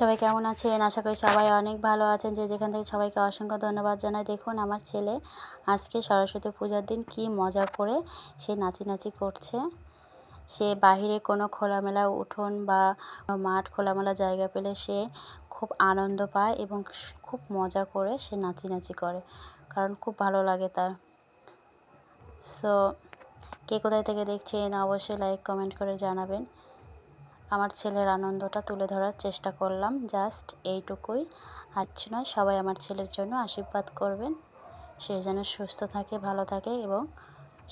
সবাই কেমন আছেন? আশা করি সবাই অনেক ভালো আছেন। যে যেখান থেকে সবাইকে অসংখ্য ধন্যবাদ জানাই। দেখুন, আমার ছেলে আজকে সরস্বতী পূজার দিন কি মজা করে সে নাচি নাচি করছে। সে বাহিরে কোনো খোলামেলা উঠোন বা মাঠ খোলামেলা জায়গা পেলে সে খুব আনন্দ পায় এবং খুব মজা করে সে নাচি নাচি করে, কারণ খুব ভালো লাগে তার। সো কে কোথায় থেকে দেখছেন, অবশ্যই লাইক কমেন্ট করে জানাবেন। আমার ছেলের আনন্দটা তুলে ধরার চেষ্টা করলাম জাস্ট এইটুকুই। আর নয়, সবাই আমার ছেলের জন্য আশীর্বাদ করবেন। সে যেন সুস্থ থাকে, ভালো থাকে এবং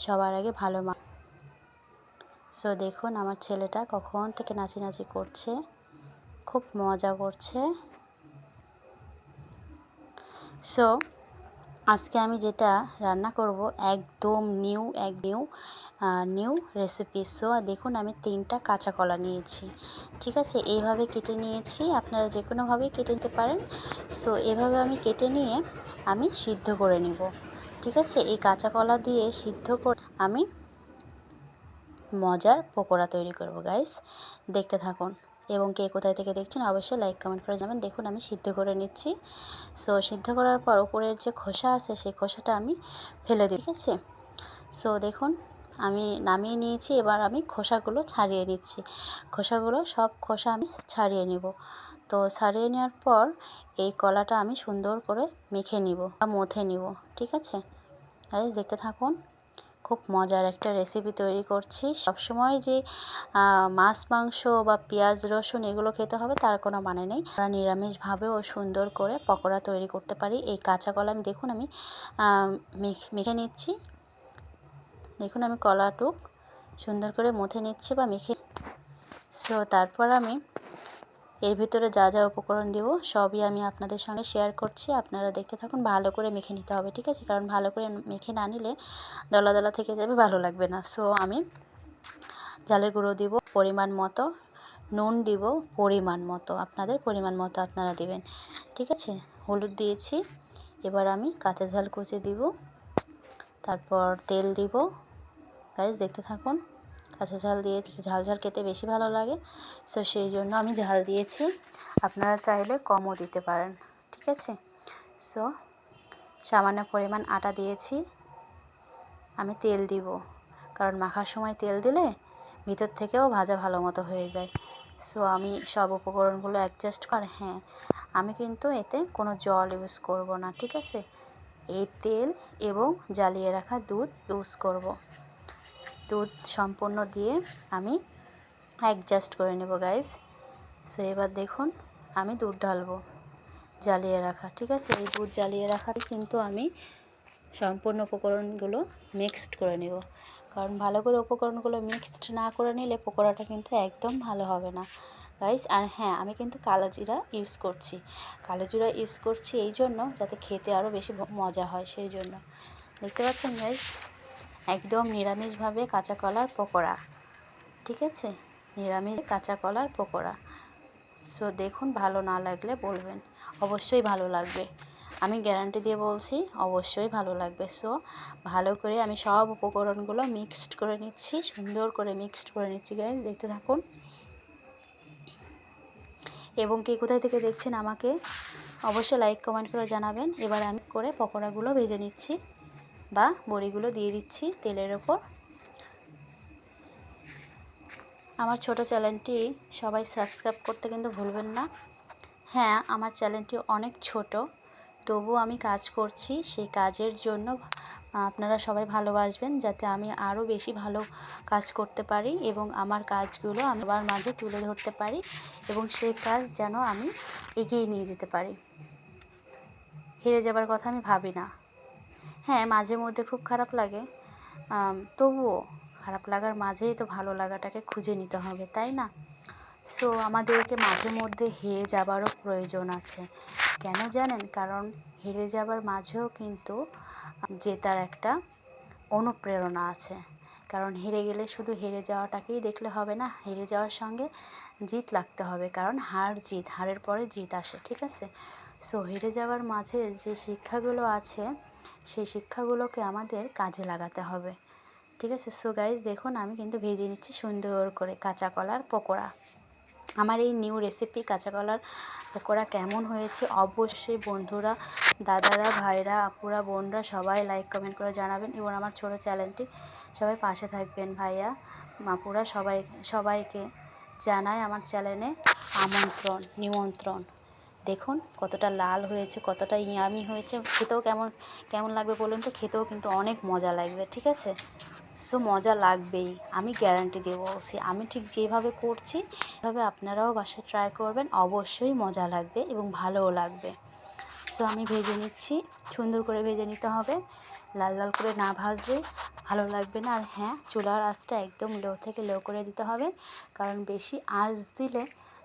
সবার আগে ভালো মা সো দেখুন আমার ছেলেটা কখন থেকে নাচি করছে, খুব মজা করছে। সো আজকে আমি যেটা রান্না করব, একদম নিউ এক নিউ নিউ রেসিপি সো দেখুন, আমি তিনটা কাঁচা কলা নিয়েছি। ঠিক আছে? এইভাবে কেটে নিয়েছি। আপনারা যে কোনোভাবে কেটে নিতে পারেন। সো এভাবে আমি কেটে নিয়ে আমি সিদ্ধ করে নিব। ঠিক আছে? এই কাঁচা কলা দিয়ে সিদ্ধ করে, আমি মজার পকোড়া তৈরি করব গাইস দেখতে থাকুন। এবং কে কোথায় থেকে দেখছেন অবশ্যই লাইক কমেন্ট করে যাবেন দেখুন, আমি সিদ্ধ করে নিচ্ছি। সো সিদ্ধ করার পর উপরের যে খোসা আছে, সেই খোসাটা আমি ফেলে দিই, ঠিক আছে? সো দেখুন, আমি নামিয়ে নিয়েছি, এবার আমি খোসাগুলো ছাড়িয়ে নিচ্ছি। খোসাগুলো, সব খোসা আমি ছাড়িয়ে নিব। তো, ছাড়িয়ে নেওয়ার পর এই কলাটা আমি সুন্দর করে মেখে নিব বা মথে নিব, ঠিক আছে? দেখতে থাকুন। খুব মজার একটা রেসিপি তৈরি করছি। সবসময় যে মাছ, মাংস বা পেঁয়াজ, রসুন এগুলো খেতে হবে তার কোনো মানে নেই। আমরা নিরামিষভাবেও সুন্দর করে পকোড়া তৈরি করতে পারি। এই কাঁচা কলা আমি, দেখুন আমি মেখে নিচ্ছি। দেখুন আমি কলাটুক সুন্দর করে মথে নিচ্ছি বা মেখে সো তারপর আমি এর ভিতরে যা যা উপকরণ দেব, সবই আমি আপনাদের সঙ্গে শেয়ার করছি। আপনারা দেখতে থাকুন, ভালো করে মেখে নিতে হবে, ঠিক আছে? কারণ ভালো করে মেখে না নিলে দলা দলা থেকে যাবে, ভালো লাগবে না। সো আমি জালের গুঁড়ো দিব, পরিমাণ মতো। নুন দিব, পরিমাণ মতো। আপনাদের পরিমাণ মতো আপনারা দেবেন, ঠিক আছে? হলুদ দিয়েছি, এবার আমি কাঁচা ঝাল কুচে দিব। তারপর তেল দিব। গাইজ দেখতে থাকুন। কাঁচা ঝাল দিয়ে ঝাল ঝাল খেতে বেশি ভালো লাগে। সো সেই জন্য আমি ঝাল দিয়েছি। আপনারা চাইলে কমও দিতে পারেন, ঠিক আছে? সো সামান্য পরিমাণ আটা দিয়েছি। আমি তেল দিব, কারণ মাখার সময় তেল দিলে ভিতর থেকেও ভাজা ভালো মতো হয়ে যায়। সো আমি সব উপকরণগুলো অ্যাডজাস্ট করে হ্যাঁ আমি কিন্তু এতে কোনো জল ইউজ করব না, ঠিক আছে? এই তেল এবং জ্বালিয়ে রাখা দুধ ইউজ করব। দুধ সম্পূর্ণ দিয়ে আমি অ্যাডজাস্ট করে নেব গাইস সো এবার দেখুন, আমি দুধ ঢালবো জ্বালিয়ে রাখা, ঠিক আছে? এই দুধ জ্বালিয়ে রাখাটি কিন্তু আমি সম্পূর্ণ উপকরণগুলো মিক্সড করে নেব। কারণ ভালো করে উপকরণগুলো মিক্সড না করে নিলে পকোড়াটা কিন্তু একদম ভালো হবে না গাইস আর হ্যাঁ আমি কিন্তু কালো জিরা ইউজ করছি। কালো জিরা ইউজ করছি এই জন্য যাতে খেতে আরও বেশি মজা হয়, সেই জন্য। দেখতে পাচ্ছেন গাইস একদম নিরামিষভাবে কাঁচা কলার পকোড়া, ঠিক আছে? নিরামিষ কাঁচা কলার পকোড়া। সো দেখুন, ভালো না লাগলে বলবেন। অবশ্যই ভালো লাগবে। আমি গ্যারান্টি দিয়ে বলছি, অবশ্যই ভালো লাগবে। সো ভালো করে আমি সব উপকরণগুলো মিক্সড করে নিচ্ছি, সুন্দর করে মিক্সড করে নিচ্ছি গাইজ দেখতে থাকুন। এবং কে কোথায় থেকে দেখছেন আমাকে, অবশ্যই লাইক কমেন্ট করে জানাবেন। এবার আমি করে পকোড়াগুলো ভেজে নিচ্ছি। বা বড়িগুলো দিয়ে দিচ্ছি তেলের ওপর। আমার ছোট চ্যানেলটি সবাই সাবস্ক্রাইব করতে কিন্তু ভুলবেন না। হ্যাঁ আমার চ্যানেলটি অনেক ছোট তবু আমি কাজ করছি সেই কাজের জন্য। আপনারা সবাই ভালোবাসবেন যাতে আমি আরও বেশি ভালো কাজ করতে পারি এবং আমার কাজগুলো আমার মাঝে তুলে ধরতে পারি এবং সেই কাজ যেন আমি এগিয়ে নিয়ে যেতে পারি। হেরে যাবার কথা আমি ভাবি না। হ্যাঁ মাঝে মধ্যে খুব খারাপ লাগে। তবুও খারাপ লাগার মাঝেই তো ভালো লাগাটাকে খুঁজে নিতে হবে, তাই না? সো আমাদেরকে মাঝে মধ্যে হেরে যাবারও প্রয়োজন আছে। কেন জানেন? কারণ হেরে যাবার মাঝেও কিন্তু জেতার একটা অনুপ্রেরণা আছে। কারণ হেরে গেলে শুধু হেরে যাওয়াটাকেই দেখলে হবে না, হেরে যাওয়ার সঙ্গে জিত লাগতে হবে। কারণ হার জিত, হারের পরে জিত আসে, ঠিক আছে? সো হেরে যাওয়ার মাঝে যে শিক্ষাগুলো আছে সেই শিক্ষাগুলোকে আমাদের কাজে লাগাতে হবে। ঠিক আছে? সো গাইজ দেখুন, আমি কিন্তু ভেজে নিচ্ছি সুন্দর করে কাঁচা কলার পকোড়া। আমার এই নিউ রেসিপি কাঁচা কলার পকোড়া কেমন হয়েছে অবশ্যই বন্ধুরা, দাদারা, ভাইরা, আপুরা, বোনরা সবাই লাইক কমেন্ট করে জানাবেন এবং আমার ছোটো চ্যানেলটি সবাই পাশে থাকবেন ভাইয়া, আপুরা সবাই, সবাইকে জানায় আমার চ্যানেলে আমন্ত্রণ, নিমন্ত্রণ। দেখুন, কতটা লাল হয়েছে, কতটা ইয়ামি হয়েছে। খেতেও কেমন কেমন লাগবে বলুন তো? খেতেও কিন্তু অনেক মজা লাগবে, ঠিক আছে? সো মজা লাগবেই, আমি গ্যারান্টি দিয়ে বলছি আমি ঠিক যেভাবে করছি, সেভাবে আপনারাও বাসায় ট্রাই করবেন, অবশ্যই মজা লাগবে এবং ভালোও লাগবে। সো আমি ভেজে নিচ্ছি, সুন্দর করে ভেজে নিতে হবে। লাল লাল করে না ভাজলে ভালো লাগবে না। আর হ্যাঁ চুলার আঁচটা একদম লো থেকে লো করে দিতে হবে। কারণ বেশি আঁচ দিলে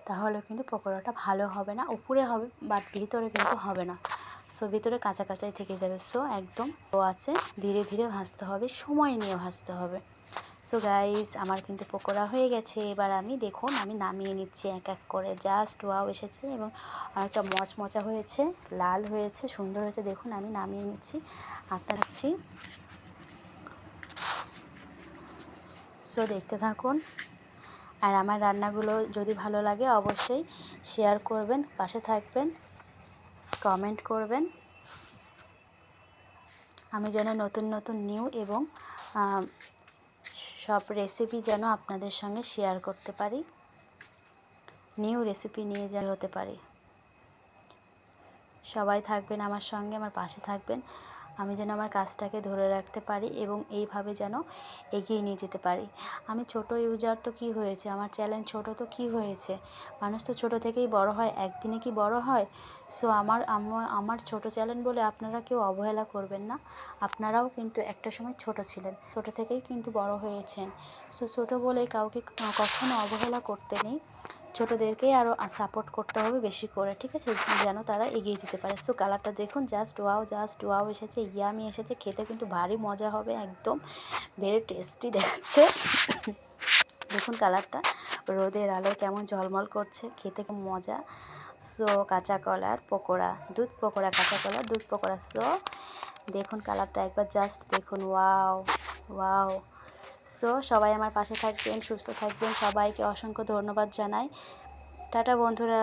তাহলে কিন্তু পকোড়াটা ভালো হবে না, উপরে হবে বাট ভিতরে কিন্তু হবে না। সো ভিতরে কাঁচা কাঁচাই থেকে যাবে। সো একদম লো আছে, ধীরে ধীরে ভাজতে হবে, সময় নিয়ে ভাজতে হবে। সো গাইস আমার কিন্তু পকোড়া হয়ে গেছে। এবার আমি দেখুন, আমি নামিয়ে নিচ্ছি এক এক করে। জাস্ট ওয়াও এসেছে এবং অনেকটা মচমচা হয়েছে, লাল হয়েছে, সুন্দর হয়েছে। দেখুন, আমি নামিয়ে নিচ্ছি আটাচ্ছি সো দেখতে থাকুন। আর আমার রান্নাগুলো যদি ভালো লাগে অবশ্যই শেয়ার করবেন, পাশে থাকবেন কমেন্ট করবেন। আমি যেন নতুন নতুন নিউ এবং সব রেসিপি যেন আপনাদের সঙ্গে শেয়ার করতে পারি। নিউ রেসিপি নিয়ে যেন হতে পারি। সবাই থাকবেন আমার সঙ্গে, আমার পাশে থাকবেন। আমি যেন আমার কাজটাকে ধরে রাখতে পারি এবং এইভাবে যেন এগিয়ে নিয়ে যেতে পারি। আমি ছোট ইউজার তো কি হয়েছে? আমার চ্যালেঞ্জ ছোট তো কি হয়েছে? মানুষ তো ছোট থেকেই বড় হয়, একদিনে কি বড় হয়? সো আমার আমার ছোট চ্যালেঞ্জ বলে আপনারা কেউ অবহেলা করবেন না। আপনারাও কিন্তু একটা সময় ছোট ছিলেন, ছোট থেকেই কিন্তু বড় হয়েছেন। সো ছোট বলে কাউকে কখনো অবহেলা করতে নেই। ছোটোদেরকেই আরও সাপোর্ট করতে হবে বেশি করে, ঠিক আছে? যেন তারা এগিয়ে যেতে পারে। সো কালারটা দেখুন জাস্ট ওয়াও জাস্ট ওয়াও এসেছে ইয়ামি এসেছে, খেতে কিন্তু ভারী মজা হবে একদম। ভেরি টেস্টি দেখাচ্ছে। দেখুন কালারটা রোদের আলোয় কেমন ঝলমল করছে, খেতে মজা। সো কাঁচা কলার পকোড়া, দুধ পকোড়া, কাঁচা কলার দুধ পকোড়া। সো দেখুন কালারটা একবার জাস্ট দেখুন ওয়াও ওয়াও সো সবাই আমার পাশে থাকবেন সুস্থ থাকবেন। সবাইকে অসংখ্য ধন্যবাদ জানাই। টাটা বন্ধুরা।